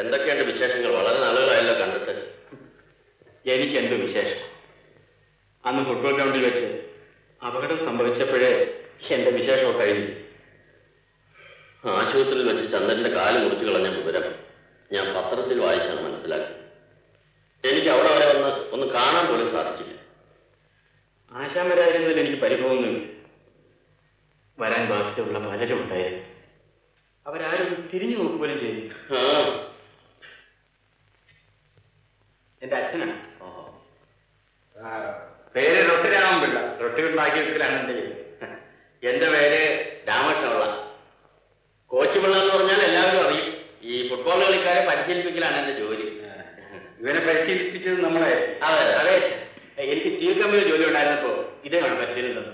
എന്തൊക്കെയുണ്ട് വിശേഷങ്ങൾ? വളരെ നാളുകളായല്ലോ കണ്ടിട്ട്. എനിക്ക് എന്ത് വിശേഷം? അന്ന് ഫുട്ബോൾ ഗ്രൗണ്ടിൽ വെച്ച് അപകടം സംഭവിച്ചപ്പോഴേ എന്റെ വിശേഷം കഴിഞ്ഞു. ആശുപത്രിയിൽ വെച്ച് ചന്ദ്രന്റെ കാൽ മുറിച്ചു കളഞ്ഞ വിവരം ഞാൻ പത്രത്തിൽ വായിച്ചാണ് മനസ്സിലാക്കി. എനിക്ക് അവിടെ വരെ ഒന്ന് ഒന്ന് കാണാൻ പോലും സാധിച്ചില്ല. ആശാമരായിരുന്നതിൽ എനിക്ക് പരിഭവമൊന്നുമില്ല വരാൻ ബാധ്യതയുള്ള പലരും ഉണ്ടായിരുന്നു. അവരാരും തിരിഞ്ഞു നോക്കുപോലും ചെയ്തു ആ എന്റെ അച്ഛനാണ് പേര് റൊട്ടിരാമൻ പിള്ള റൊട്ടി ഉണ്ടാക്കിയതിലാണ് എന്റെ പേര് എന്റെ പേര് രാമകൃഷ്ണപിള്ള കോച്ച് പിള്ള എന്ന് പറഞ്ഞാൽ എല്ലാവരും അറിയും ഈ ഫുട്ബോൾ കളിക്കാരെ പരിശീലിപ്പിക്കലാണ് എന്റെ ജോലി ഇവനെ പരിശീലിപ്പിച്ചത് നമ്മളെ അതെ അതെ എനിക്ക് സ്റ്റീൽ കമ്പനി ജോലി ഉണ്ടായിരുന്നപ്പോ ഇതേ വേണം പരിശീലനം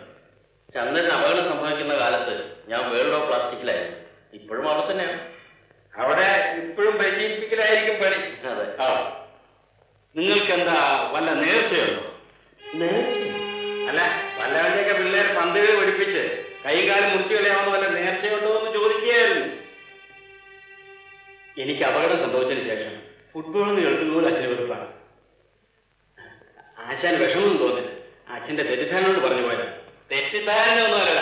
ചന്ദ്രന് അപകടം സംഭവിക്കുന്ന കാലത്ത് ഞാൻ വേൾഡ് ഓഫ് പ്ലാസ്റ്റിക്കിലായിരുന്നു ഇപ്പോഴും അവിടെ തന്നെയാണ് അവിടെ ഇപ്പോഴും പരിശീലിപ്പിക്കലായിരിക്കും പണി അതെ. ആ. നിങ്ങൾക്ക് എന്താ വല്ല നേർച്ചയുണ്ടോ? അല്ല വല്ലവന്റെയൊക്കെ പിള്ളേർ പന്തുകൾ പഠിപ്പിച്ച് കൈകാലം മുറിച്ചു കളയാവുന്ന വല്ല നേർച്ചയുണ്ടോ എന്ന് ചോദിക്കുകയായിരുന്നു. എനിക്ക് അപകടം സംഭവിച്ചതിന് ശേഷം ഫുട്ബോൾ എന്ന് കേൾക്കുന്ന പോലെ അച്ഛന് വെറുപ്പാണ്. ആശാൻ വിഷമം തോന്നില്ല. അച്ഛന്റെ തെറ്റിദ്ധാരണോട് പറഞ്ഞു പോയത്. തെറ്റിദ്ധാരണയൊന്നുമല്ല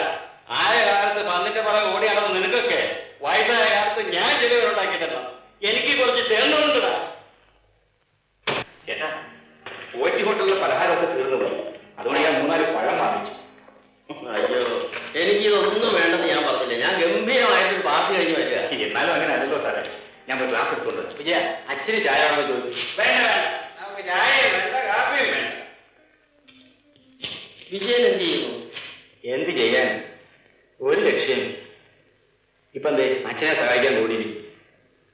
ആയ കാലത്ത് പന്നിന്റെ പുറകെ ഓടി നടന്ന് നിനക്കൊക്കെ വയസ്സായ കാലത്ത് ഞാൻ ചിലവരുണ്ടാക്കിയിട്ടല്ല എനിക്ക് കുറച്ച് തേർന്നുകൊണ്ടിടാ ചേട്ടാ പോറ്റി ഹോട്ടലിലെ പലഹാരമൊക്കെ തീർന്നു പോയി അതുകൊണ്ട് ഞാൻ മൂന്നാൽ പഴം വാങ്ങിച്ചു. അയ്യോ എനിക്കിതൊന്നും വേണ്ടെന്ന് ഞാൻ പറഞ്ഞില്ല. ഞാൻ ഗംഭീരമായിട്ട് പാർട്ടി കഴിഞ്ഞ് വരിക. എന്നാലും അങ്ങനെ അല്ലല്ലോ സാറേ. ഞാൻ പോയി ക്ലാസ് എടുത്തോണ്ട് വിജയ അച്ഛന് ചായ വേണമെന്ന് ചോദിച്ചു വേണ്ട വേണ്ട നമുക്ക് ചായ വേണ്ട കാപ്പിയും വേണ്ട വിജയൻ എന്ത് ചെയ്യുന്നു എന്ത് ചെയ്യാൻ ഒരു ലക്ഷ്യം ഇപ്പൊ എന്തേ അച്ഛനെ സഹായിക്കാൻ കൂടിയിരിക്കും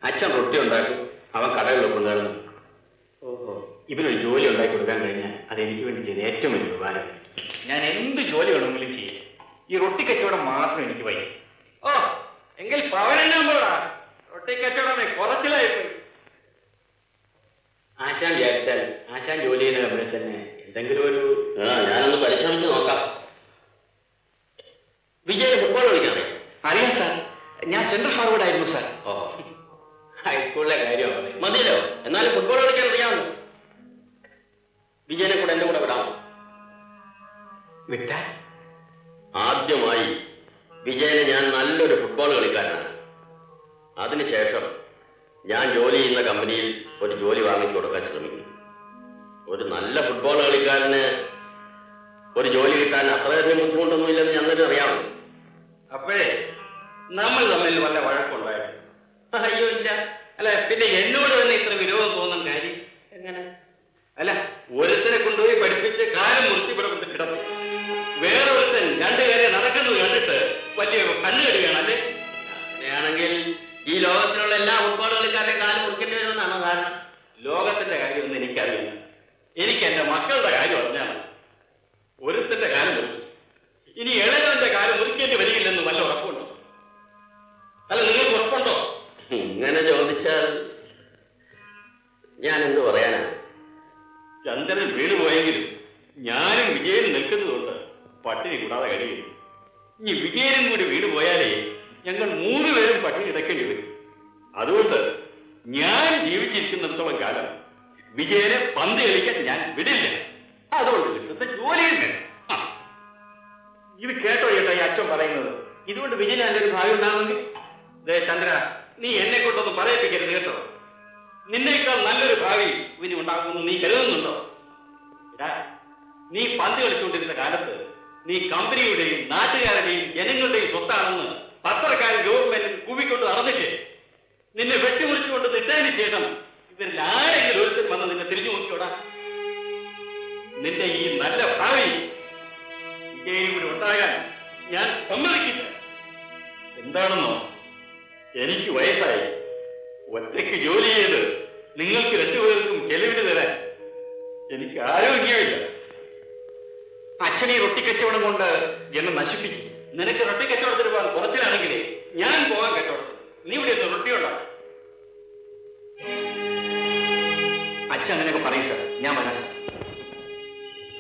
അച്ഛൻ റൊട്ടി ഉണ്ടാക്കും അവൻ കൊണ്ടുവരണം ഓഹോ. ഇവനൊരു ജോലി ഉണ്ടാക്കി കൊടുക്കാൻ കഴിഞ്ഞാൽ അത് എനിക്ക് വേണ്ടി ചെയ്ത ഏറ്റവും വലിയ ഉപകാരം. ഞാൻ എന്ത് ജോലി വേണമെങ്കിലും ചെയ്യും. ഈ റൊട്ടി കച്ചവടം മാത്രം എനിക്ക് വയ്യ. ഓ എങ്കിൽ പവനെന്നാ പോടാ റൊട്ടി കച്ചവടമേ പോയി ആശാൻ വിചാരിച്ചാൽ ആശാൻ ജോലി ചെയ്യുന്ന കമ്പനിയിൽ തന്നെ എന്തെങ്കിലും ഒരു ഞാനൊന്ന് പരിശ്രമിച്ച് നോക്കാം. വിജയ് ഫുട്ബോൾ കളിക്കാമേ അറിയാം സാർ. ഞാൻ സെൻട്രൽ ഫോർവേഡ് ആയിരുന്നു സാർ. ഓഹോ ഹൈസ്കൂളിലെ കാര്യമാണ് മതിയല്ലോ. എന്നാലും ഫുട്ബോൾ കളിക്കാൻ അറിയാമോ വിജയനെ കൂടെ എന്റെ കൂടെ വിടാമോ? വിട്ടാ ആദ്യമായി വിജയനെ ഞാൻ നല്ലൊരു ഫുട്ബോൾ കളിക്കാരനാണ്. അതിനുശേഷം ഞാൻ ജോലി ചെയ്യുന്ന കമ്പനിയിൽ ഒരു ജോലി വാങ്ങിച്ചു കൊടുക്കാൻ ശ്രമിക്കുന്നു. ഒരു നല്ല ഫുട്ബോൾ കളിക്കാരന് ഒരു ജോലി കിട്ടാൻ അത്രയധികം ബുദ്ധിമുട്ടൊന്നുമില്ലെന്ന് തന്നെ അറിയാം. അപ്പോഴേ നമ്മൾ തമ്മിൽ വല്ല വഴക്കുണ്ടായിരുന്നു അയ്യോ ഇല്ല. അല്ല പിന്നെ എന്നോട് തന്നെ ഇത്ര വിരോധം തോന്നുന്ന കാര്യം? എങ്ങനെ? അല്ല ഒരുത്തനെ കൊണ്ടുപോയി പഠിപ്പിച്ച് കാലം മുറിച്ച് ഇവിടെ കൊണ്ട് കിടന്നു. വേറെ ഒരുത്തൻ രണ്ടു പേരെ നടക്കുന്നു കണ്ടിട്ട് വലിയ കണ്ണുകടിയാണ് അല്ലേ അങ്ങനെയാണെങ്കിൽ ഈ ലോകത്തിലുള്ള എല്ലാ ഫുട്ബോൾ കളിക്കാരുടെ കാലം മുറിക്കേണ്ടി വരുമെന്നാണോ കാരണം ലോകത്തിന്റെ കാര്യമൊന്നും എനിക്കറിയില്ല. എനിക്ക് എന്റെ മക്കളുടെ കാര്യം അറിഞ്ഞാണ് ഒരുത്തന്റെ കാലം മുറിച്ചു. ഇനി ഇളയവന്റെ കാലം മുറിക്കേണ്ടി വരികയില്ലെന്ന് വല്ല ഉറപ്പുണ്ടോ? അല്ല നിങ്ങൾക്ക് ഉറപ്പുണ്ടോ? ഇങ്ങനെ ചോദിച്ചാൽ ഞാൻ എന്ത് പറയാനാ ചന്ദ്രൻ വീണുപോയെങ്കിലും ഞാനും വിജയനും നിൽക്കുന്നതുകൊണ്ട് പട്ടിണി കൂടാതെ കഴിയും ഇനി വിജയനും കൂടി വീട് പോയാലേ ഞങ്ങൾ മൂന്ന് പേരും പട്ടിണി കിടക്കേണ്ടി വരും. അതുകൊണ്ട് ഞാൻ ജീവിച്ചിരിക്കുന്നിടത്തോളം കാലം വിജയനെ പന്ത് കളിക്കാൻ ഞാൻ വിടില്ല. അതുകൊണ്ട് കിട്ടുന്ന ജോലിയും വേണം. ഇത് കേട്ടോ ചേട്ടാ ഈ അച്ഛൻ പറയുന്നത്. ഇതുകൊണ്ട് വിജയന് നല്ലൊരു ഭാവി ഉണ്ടാകുമെങ്കിൽ ദേ ചന്ദ്ര നീ എന്നെ കൊണ്ടൊന്നും പറയിപ്പിക്കരുത് കേട്ടോ. നിന്നേക്കാൾ നല്ലൊരു ഭാവി ഇവന് ഉണ്ടാകുമെന്ന് നീ കരുതുന്നുണ്ടോ? നീ പന്ത് കളിച്ചുകൊണ്ടിരുന്ന കാലത്ത് നീ കമ്പനിയുടെയും നാട്ടുകാരുടെയും ജനങ്ങളുടെയും സ്വത്താണെന്ന് പത്രക്കാരൻ ഗവൺമെന്റും കൂവിക്കൊണ്ട് നടന്നില്ലേ നിന്നെ വെട്ടിമുറിച്ചുകൊണ്ട് നിന്നതിന് ശേഷം ഇവരിൽ ആരെങ്കിലും ഒരുത്തൻ വന്ന് നിന്നെ തിരിഞ്ഞു നോക്കിയോടാ? നിന്റെ ഈ നല്ല ഭാവി ഇവിടെ ഉണ്ടാകാൻ ഞാൻ സമ്മതിക്കില്ല. എന്താണെന്നോ? എനിക്ക് വയസ്സായി. ഒറ്റയ്ക്ക് ജോലി ചെയ്ത് നിങ്ങൾക്ക് രണ്ടുപേർക്കും ചെലവിന് തരാൻ എനിക്ക് ആരോഗ്യമില്ല. അച്ഛനെ റൊട്ടിക്കച്ചവടം കൊണ്ട് എന്നെ നശിപ്പിക്കും. നിനക്ക് റൊട്ടി കച്ചവടത്തിന് പോകാൻ കുറച്ചിലാണെങ്കിൽ ഞാൻ പോകാൻ കച്ചവടം നീ ഇവിടെ ഒന്ന് റൊട്ടി ഉണ്ടാക്കും. അച്ഛൻ അങ്ങനെയൊക്കെ പറയും സാർ. ഞാൻ സാർ.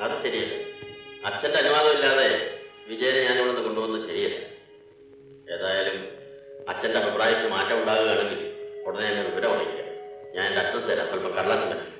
അത് ശരിയല്ല. അച്ഛന്റെ അനുവാദം ഇല്ലാതെ വിജയനെ ഞാൻ നിന്ന് കൊണ്ടുവന്നത് ശരിയല്ല. ഏതായാലും അച്ഛന്റെ അഭിപ്രായത്തിൽ മാറ്റം ഉണ്ടാകുകയാണെങ്കിൽ ഉടനെ എന്നെ വിവരം അറിയിക്കാം. ഞാൻ എന്റെ അച്ഛൻ തരാം. സ്വല്പം കടലാസം തരാം.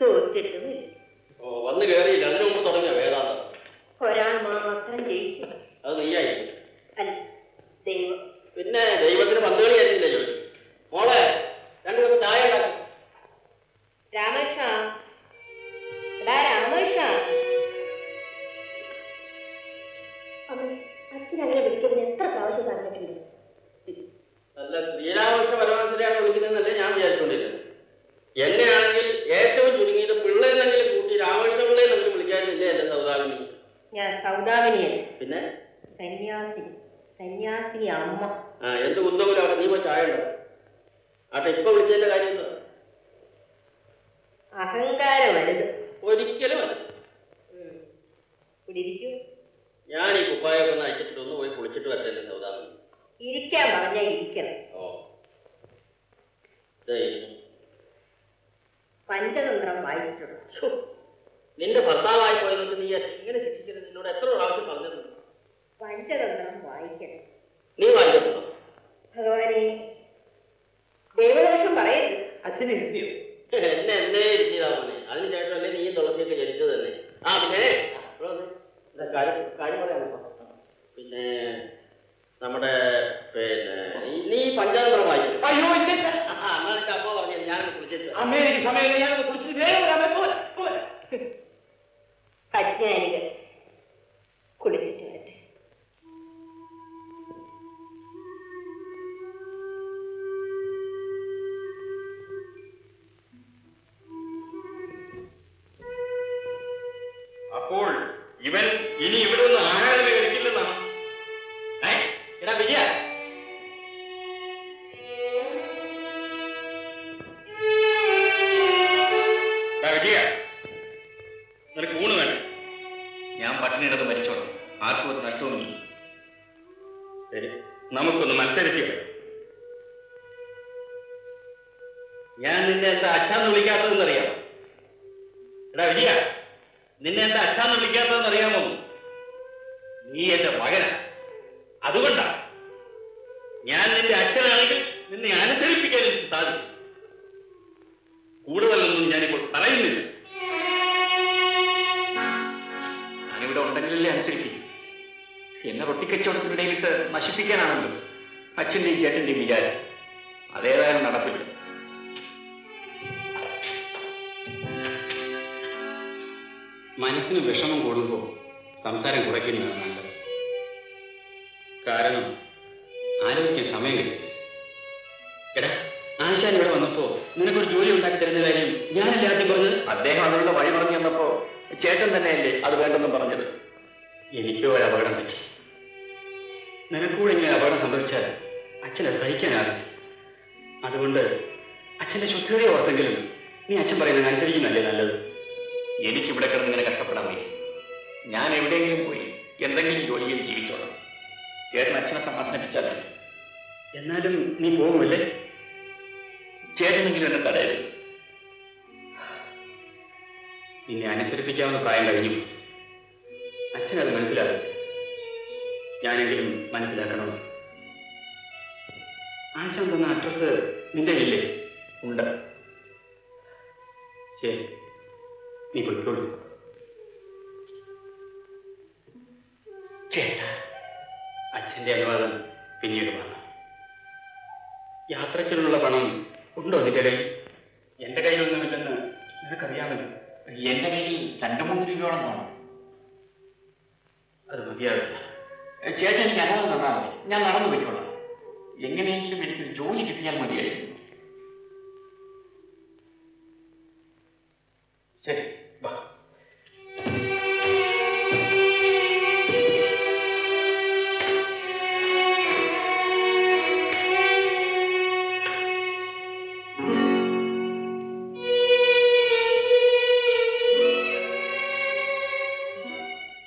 തോറ്റിട്ടുമില്ല ഓ വന്ന് കയറിയില്ല ഞാൻ പിന്നെ? സന്യാസി സന്യാസിനി അമ്മ. ആ എന്ത് കുന്തമില്ല അവിടെ? നീ ചായ ആട്ടെ ഇപ്പൊ വിളിച്ചതിന്റെ കാര്യം അഹങ്കാരം വലുത്. ഒരിക്കലും ഞാൻ ഈ കുപ്പായൊക്കെ ഒന്ന് അയച്ചിട്ട് ഒന്ന് പോയി കുളിച്ചിട്ട് വരട്ടെ സൗദാമിനി ഇരിക്കാൻ പറഞ്ഞാൽ ഇരിക്കണം. ഓ. പഞ്ചതന്ത്രം വായിച്ചിട്ടുണ്ട്. നിന്റെ ഭർത്താവായി പോയതൊക്കെ നീ എങ്ങനെ ശിക്ഷിക്കരുത് നിന്നോട് എത്ര പ്രാവശ്യം പറഞ്ഞിട്ടുണ്ട്? പഞ്ചതന്ത്രം വായിക്കണം നീ വായിക്കുന്നു ഭഗവാനെ ദൈവദോഷം പറയരുത്. അച്ഛനെ എഴുതിയോ? എന്നെ എന്നേ ഇരുത്തിയതാ മോനെ. അതിനുശേഷമല്ലേ നീ തുളസിയൊക്കെ ജനിച്ചത് തന്നെ. ആ പിന്നെ? കാര്യം കാര്യം പറയാമോ പിന്നെ നമ്മുടെ പിന്നെ നീ പഞ്ചതന്ത്രം വായിക്കും അയ്യോ ഇല്ല അമ്മ പറഞ്ഞു ഞാൻ കുളിച്ചിട്ട്. അമ്മ എനിക്ക് സമയമില്ല. ഞാൻ കുളിച്ചിട്ട് വേഗം വരാമേ പോരാ. നിനക്ക് ഊണ് വേണം ഞാൻ പട്ടിണിയിലത് മരിച്ചോളാം. ആർക്കും ഒരു നഷ്ടവുമില്ല. ശരി. നമുക്കൊന്ന് മത്സരിക്കുക ഞാൻ നിന്നെ എന്താ അച്ഛാന്ന് വിളിക്കാത്തതെന്നറിയാം എടാ വിജയ നിന്നെ എന്താ അച്ഛാന്ന് വിളിക്കാത്തതെന്ന് അറിയാമോ നീ എന്റെ മകനാ. അതുകൊണ്ടാ ഞാൻ നിന്റെ അച്ഛനാണെങ്കിൽ നിന്നെ അനുസരിപ്പിക്കാൻ എനിക്ക് സാധിക്കും. കൂടുതലൊന്നും ഞാനിപ്പോൾ പറയുന്നില്ല. ഉണ്ടെങ്കിലല്ലേ അനുസരിക്കും. എന്നെ റൊട്ടിക്കച്ചവടത്തിനിടയിലിട്ട് നശിപ്പിക്കാനാണല്ലോ അച്ഛന്റെയും ചേട്ടന്റെയും വിചാരം. അതേതായാലും നടപ്പില്ല മനസ്സിന് വിഷമം കൂടുമ്പോൾ സംസാരം കുറയ്ക്കുന്നതാണ് നല്ലത്. കാരണം ആലോചിക്കാൻ സമയം കിട്ടും. എടാ ആശാൻ ഇവിടെ വന്നപ്പോ നിനക്കൊരു ജോലി ഉണ്ടാക്കി തരുന്ന കാര്യം ഞാനല്ലേ ആദ്യം പറഞ്ഞത്? അദ്ദേഹം അതിനുള്ള വഴി പറഞ്ഞു തന്നപ്പോ ചേട്ടൻ തന്നെയല്ലേ അത് വേണ്ടെന്നും പറഞ്ഞത്. എനിക്കോ ഒരു അപകടം പറ്റി. നിനക്കൂടെ ഇങ്ങനെ അപകടം സംഭവിച്ചാൽ അച്ഛനെ സഹിക്കാനാകും അതുകൊണ്ട് അച്ഛന്റെ ശുദ്ധിയെ ഓർത്തെങ്കിലും നീ അച്ഛൻ പറയുന്നത് അനുസരിക്കുന്നല്ലേ നല്ലത്? എനിക്ക് ഇവിടെ കിടന്ന് ഇങ്ങനെ കഷ്ടപ്പെടാൻ വയ്യ. ഞാൻ എവിടെയെങ്കിലും പോയി എന്തെങ്കിലും ജോലിയിൽ ജീവിച്ചോളാം. ചേട്ടൻ അച്ഛനെ സമാധാനിപ്പിച്ചാൽ മതി. എന്നാലും നീ പോകുമല്ലേ? ചേട്ടനെങ്കിലും എന്നെ തടയരുത്. നിന്നെ അനുസരിപ്പിക്കാവുന്ന പ്രായം കഴിഞ്ഞു. അച്ഛനത് മനസ്സിലാകും ഞാനെങ്കിലും മനസ്സിലാക്കണം. ആശ തന്ന അഡ്രസ് നിന്റെ ഇല്ലേ ഉണ്ട്. ശരി. നീ പൊയ്ക്കോളൂ ചേട്ടാ അച്ഛന്റെ അനുവാദം പിന്നീട് വേണം യാത്രച്ചിലുള്ള പണം ഉണ്ടോ നിന്റെ കയ്യിൽ? എന്റെ കയ്യിലൊന്നുമില്ലെന്ന് നിനക്കറിയാമല്ലോ. എന്റെ കയ്യിൽ രണ്ടു മൂന്ന് രൂപയോളം കാണും അത് മതിയാവില്ല ചേട്ടൻ എനിക്ക് അനുവാദം തന്നാൽ മതി. ഞാൻ നടന്നു പോയിക്കോളാം. എങ്ങനെയെങ്കിലും എനിക്കൊരു ജോലി കിട്ടിയാൽ മതിയായിരുന്നു. ശരി.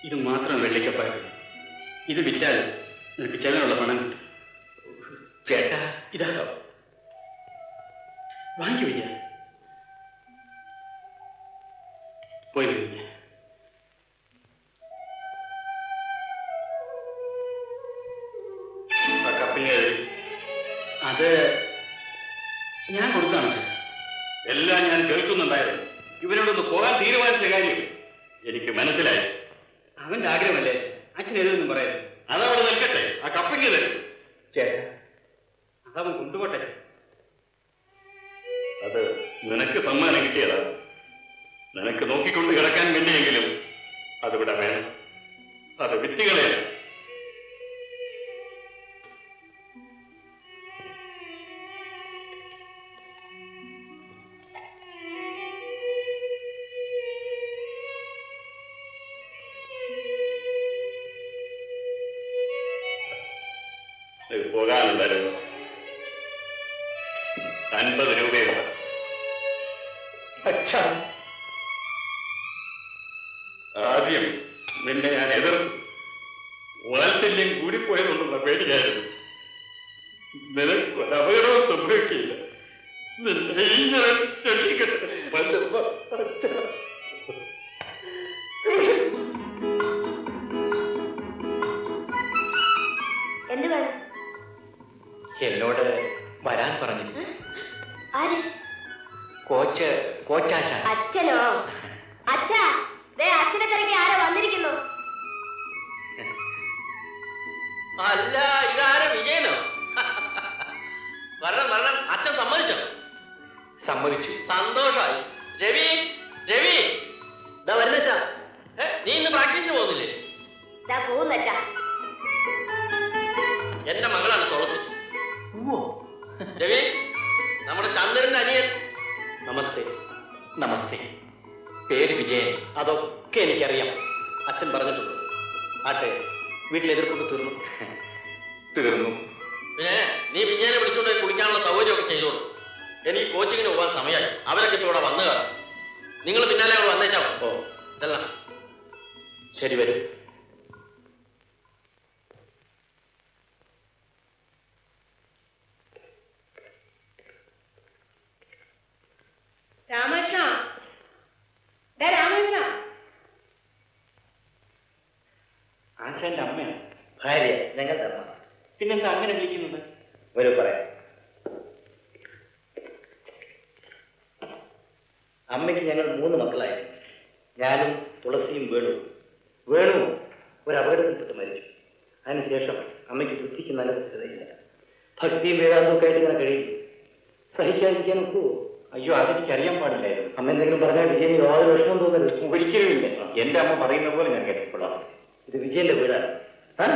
ഇത് മാത്രം വെള്ളിക്കപ്പായ ഇത് വിറ്റാൽ നിനക്ക് ചെലവുള്ള പണം കിട്ടും. ചേട്ടാ ഇതാ. വാങ്ങിക്കൂ പോയി കഴിഞ്ഞാൽ അവന്റെ ആഗ്രഹമല്ലേ? അച്ഛൻ എഴുതൊന്നും പറയാം. അതവിടെ നിൽക്കട്ടെ. ആ കപ്പിങ് തരും. ചേട്ടാ അതവൻ കൊണ്ടുപോട്ടെ. അത് നിനക്ക് സമ്മാനം കിട്ടിയതാ. നിനക്ക് നോക്കിക്കൊണ്ട് കിടക്കാൻ വേണ്ടിയെങ്കിലും അതിവിടെ വേണം അത് വിറ്റുകളെ പോകാനുണ്ടായിരുന്നു. അൻപത് രൂപയുണ്ട്. അച്ഛാ പറഞ്ഞു കോച്ച് കോച്ചാശ അച്ഛനോ? അച്ഛാ ദേ അച്ഛനെ തിരക്കി ആരോ വന്നിരിക്കുന്നു? അല്ല ഇതാരോ വിജയനോ? വരണം വരണം. അച്ഛൻ സമ്മതിച്ചോ? സമ്മതിച്ചു. സന്തോഷമായി. രവി രവി. ഇതാ വരുന്നച്ചാ നീ ഇന്ന് പ്രാക്ടീസിന് പോകുന്നില്ലേ? പോകുന്നച്ചാ നമ്മുടെ അനിയൻ. നമസ്തേ. നമസ്തേ. പേര് വിജയൻ. അതൊക്കെ എനിക്കറിയാം. അച്ഛൻ പറഞ്ഞിട്ടുണ്ട്. ആട്ടെ വീട്ടിൽ എതിർപ്പൊക്കെ തീർന്നു. തീർന്നു. പിന്നെ നീ വിജയനെ വിളിച്ചുകൊണ്ട് കുളിക്കാനുള്ള സൗകര്യമൊക്കെ ചെയ്തോളൂ. എനിക്ക് കോച്ചിങ്ങിന് പോകാൻ സമയമായി അവരൊക്കെ ഇപ്പൊ ഇവിടെ വന്നു കാണും. നിങ്ങൾ പിന്നാലെ അവിടെ വന്നേച്ചാ. ഓ. ചെല്ലാം ശരി വരും. ആശാന്റെ അമ്മയാണ്. ഭാര്യ ഞങ്ങളുടെ അമ്മ. പിന്നെന്താ അങ്ങനെ വിളിക്കുന്നത്? ഒരു പറയാം. അമ്മയ്ക്ക് ഞങ്ങൾ മൂന്ന് മക്കളായിരുന്നു ഞാനും തുളസിയും വേണു. വേണു ഒരു അപകടത്തിൽപ്പെട്ട് മരിച്ചു. അതിനുശേഷം അമ്മയ്ക്ക് ബുദ്ധിക്ക് നല്ല സ്ഥിരതയില്ല. ഭക്തിയും വേദാന്തവും ആയിട്ട് ഇങ്ങനെ കഴിയും. സഹിക്കാതിരിക്കാൻ ഒക്കുവോ അയ്യോ അതെനിക്ക് അറിയാൻ പാടില്ലായിരുന്നു. അമ്മ എന്തെങ്കിലും പറഞ്ഞാൽ വിജയം യാതൊരു വിഷമം തോന്നരുത്. ഒരിക്കലും ഇല്ല. എന്റെ അമ്മ പറയുന്ന പോലെ ഞാൻ കേട്ടിട്ടുള്ളതാണ്. ഇത് വിജയന്റെ വീടാണ് ആ?